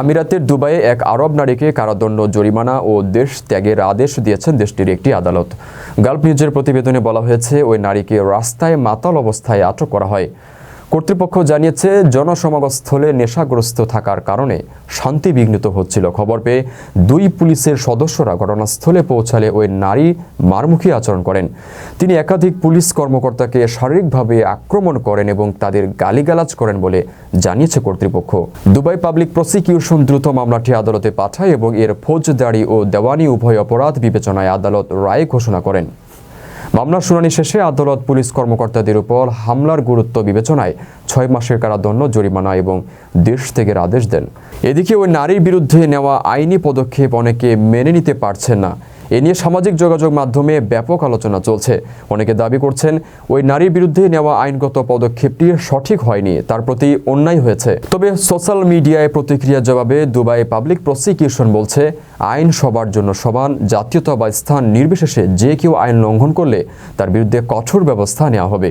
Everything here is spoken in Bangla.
আমিরাতের দুবাইয়ে এক আরব নারীকে কারাদণ্ড, জরিমানা ও দেশ ত্যাগের আদেশ দিয়েছেন দেশটির একটি আদালত। গাল্প নিউজের প্রতিবেদনে বলা হয়েছে, ওই নারীকে রাস্তায় মাতাল অবস্থায় আটক করা হয়। কর্তৃপক্ষ জানিয়েছে জনসমাগমস্থলে নেশাগ্রস্ত থাকার কারণে শান্তি বিঘ্নিত হচ্ছিল। খবর পেয়ে দুই পুলিশের সদস্যরা ঘটনাস্থলে পৌঁছালে ওই নারী মারমুখী আচরণ করেন। তিনি একাধিক পুলিশ কর্মকর্তাকে শারীরিকভাবে আক্রমণ করেন এবং তাদের গালিগালাজ করেন বলে জানিয়েছে কর্তৃপক্ষ। দুবাই পাবলিক প্রসিকিউশন দ্রুত মামলাটি আদালতে পাঠায় এবং এর ফৌজদারি ও দেওয়ানি উভয় অপরাধ বিবেচনায় আদালত রায় ঘোষণা করেন। মামলার শুনানি শেষে আদালত পুলিশ কর্মকর্তাদের উপর হামলার গুরুত্ব বিবেচনায় ছয় মাসের কারাদণ্ড, জরিমানা এবং দেশ থেকে আদেশ দেন। এদিকে ওই নারীর বিরুদ্ধে নেওয়া আইনি পদক্ষেপ অনেকে মেনে নিতে পারছেন না। এ নিয়ে সামাজিক যোগাযোগ মাধ্যমে ব্যাপক আলোচনা চলছে। অনেকে দাবি করছেন, ওই নারীর বিরুদ্ধে নেওয়া আইনগত পদক্ষেপটি সঠিক হয়নি, তার প্রতি অন্যায় হয়েছে। তবে সোশ্যাল মিডিয়ায় প্রতিক্রিয়া জবাবে দুবাই পাবলিক প্রসিকিউশন বলছে, আইন সবার জন্য সমান, জাতীয়তা বা স্থান নির্বিশেষে যে কেউ আইন লঙ্ঘন করলে তার বিরুদ্ধে কঠোর ব্যবস্থা নেওয়া হবে।